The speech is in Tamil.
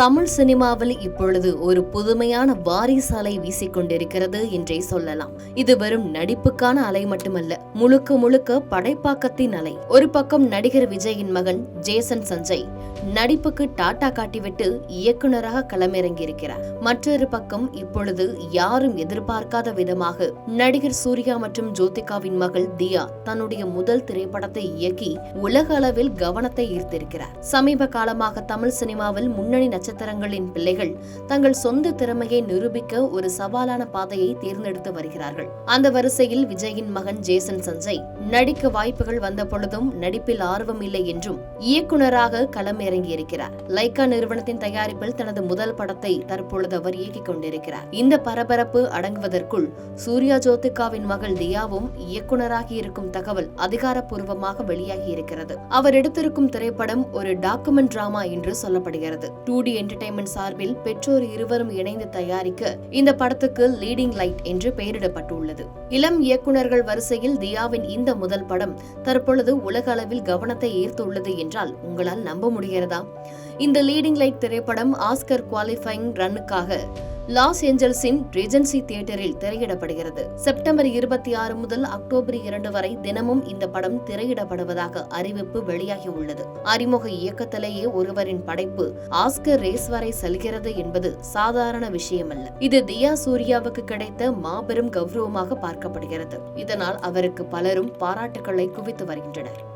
தமிழ் சினிமாவில் இப்பொழுது ஒரு புதுமையான வாரிசாலை வீசிக்கொண்டிருக்கிறது என்றே சொல்லலாம். இது வெறும் நடிப்புக்கான அலை மட்டுமல்ல முழுக்க முழுக்க படைப்பாக்கத்தின் அலை. ஒரு பக்கம் நடிகர் விஜயின் மகன் ஜேசன் சஞ்சய் நடிப்புக்கு டாட்டா காட்டிவிட்டு இயக்குனராக களமிறங்கியிருக்கிறார். மற்றொரு பக்கம் இப்பொழுது யாரும் எதிர்பார்க்காத விதமாக நடிகர் சூர்யா மற்றும் ஜோதிகாவின் மகள் தியா தன்னுடைய முதல் திரைப்படத்தை இயக்கி உலக அளவில் கவனத்தை ஈர்த்திருக்கிறார். சமீப காலமாக தமிழ் சினிமாவில் முன்னணி நட்சத்திரங்களின் பிள்ளைகள் தங்கள் சொந்த திறமையை நிரூபிக்க ஒரு சவாலான பாதையை தேர்ந்தெடுத்து வருகிறார்கள். அந்த வரிசையில் விஜயின் மகன் ஜேசன் சஞ்சய் நடிக்க வாய்ப்புகள் வந்த பொழுதும் நடிப்பில் ஆர்வம் இல்லை என்றும் இயக்குனராக இறங்கி இருக்கிறார் லைக்கா நிறுவனத்தின் தயாரிப்பில் தனது முதல் படத்தை தற்பொழுது அவர் இயக்கிக் கொண்டிருக்கிறார். இந்த பரபரப்பு அடங்குவதற்குள் சூர்யா ஜோதிகாவின் மகள் தியாவும் இயக்குநராகி இருக்கும் தகவல் அதிகாரப்பூர்வமாக வெளியாகி இருக்கிறது. அவர் எடுத்திருக்கும் திரைப்படம் ஒரு டாக்குமெண்ட் டிராமா என்று சொல்லப்படுகிறது. டூ டி என்டர்டைன்மெண்ட் சார்பில் பெற்றோர் இருவரும் இணைந்து தயாரிக்க இந்த படத்துக்கு லீடிங் லைட் என்று பெயரிடப்பட்டுள்ளது. இளம் இயக்குநர்கள் வரிசையில் தியாவின் இந்த முதல் படம் தற்பொழுது உலக அளவில் கவனத்தை ஈர்த்துள்ளது என்றால் உங்களால் நம்ப செய்கிறதா இந்த லீடிங் லைட் திரைப்படம் ஆஸ்கர் குவாலிஃபைங் ரன்னுக்காக லாஸ் ஏஞ்சல்ஸின் ரெஜென்சி தியேட்டரில் திரையிடப்படுகிறது. செப்டம்பர் இருபத்தி ஆறு முதல் அக்டோபர் இரண்டு வரை தினமும் இந்த படம் திரையிடப்படுவதாக அறிவிப்பு வெளியாகி உள்ளது. அறிமுக இயக்கத்திலேயே ஒருவரின் படைப்பு ஆஸ்கர் ரேஸ் வரை செல்கிறது என்பது சாதாரண விஷயமல்ல. இது தியா சூர்யாவுக்கு கிடைத்த மாபெரும் கௌரவமாக பார்க்கப்படுகிறது. இதனால் அவருக்கு பலரும் பாராட்டுகளை குவித்து வருகின்றனர்.